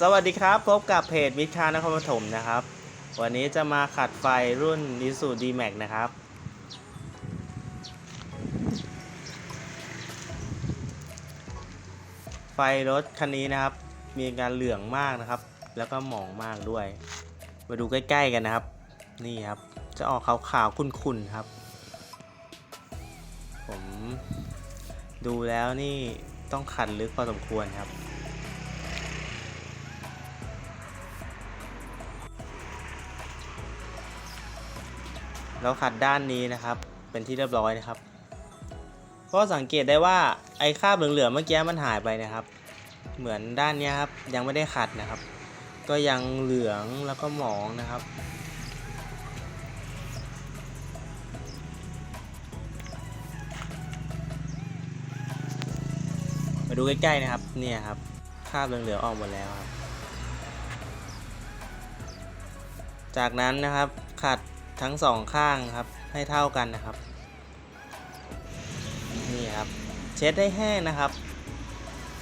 สวัสดีครับ พบกับเพจวิทย์คานครปฐมนะครับ วันนี้จะมาขัดไฟรุ่น i s u d m a x นะครับ ไฟรถคันนี้นะครับ มีการเหลืองมากนะครับ แล้วก็หมองมากด้วย มาดูใกล้ ๆ กันนะครับ นี่ครับ จะออกขาวๆขุ่นๆครับ ผมดูแล้วนี่ต้องขัดลึกพอสมควรครับ แล้วขัดด้านนี้นะครับ เป็นที่เรียบร้อยนะครับ ก็สังเกตได้ว่าไอ้คราบเหลืองๆเมื่อกี้มันหายไปนะครับ เหมือนด้านนี้ครับยังไม่ได้ขัดนะครับ ก็ยังเหลืองแล้วก็หมองนะครับมาดูใกล้ๆนะครับ เนี่ยครับ คราบเหลืองๆออกหมดแล้วครับ จากนั้นนะครับ ขัด ทั้งสองข้างครับให้เท่ากันนะครับ นี่ครับ เช็ดให้แห้งนะครับ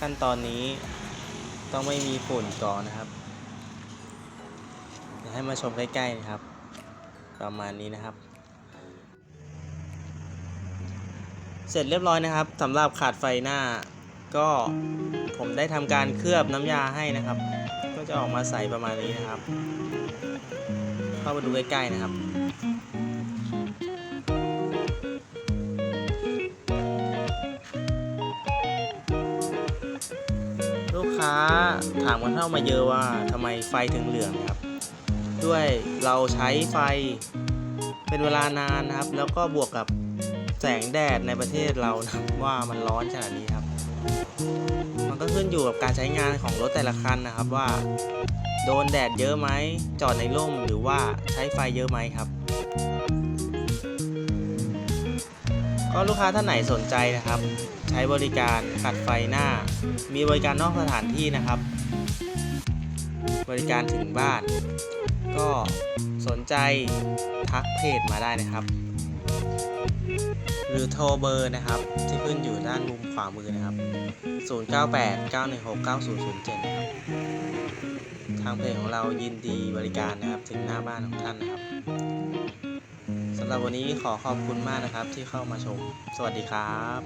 ขั้นตอนนี้ต้องไม่มีฝุ่นก่อนนะครับเดี๋ยวให้มาชมใกล้ๆนะครับ ประมาณนี้นะครับ เสร็จเรียบร้อยนะครับสำหรับขาดไฟหน้า ก็ผมได้ทำการเคลือบน้ำยาให้นะครับ ก็จะออกมาใสประมาณนี้นะครับ เข้ามาดูใกล้ๆนะครับ ลูกค้าถามกันเข้ามาเยอะว่าทำไมไฟถึงเหลืองครับ ด้วยเราใช้ไฟเป็นเวลานานนะครับ แล้วก็บวกกับแสงแดดในประเทศเรานะว่ามันร้อนขนาดนี้ครับ มันก็ขึ้นอยู่กับการใช้งานของรถแต่ละคันนะครับว่า โดนแดดเยอะไหมจอดในร่มหรือว่าใช้ไฟเยอะไหมครับ ก็ลูกค้าท่านไหนสนใจนะครับ ใช้บริการขัดไฟหน้า มีบริการนอกสถานที่นะครับ บริการถึงบ้าน ก็สนใจทักเพจมาได้นะครับ หรือโทรเบอร์นะครับ ที่ขึ้นอยู่ด้านมุมขวามือนะครับ 098 916 9007 นะครับ ทางเพจของเรายินดีบริการนะครับถึงหน้าบ้านของท่านนะครับ สำหรับวันนี้ขอขอบคุณมากนะครับที่เข้ามาชม สวัสดีครับ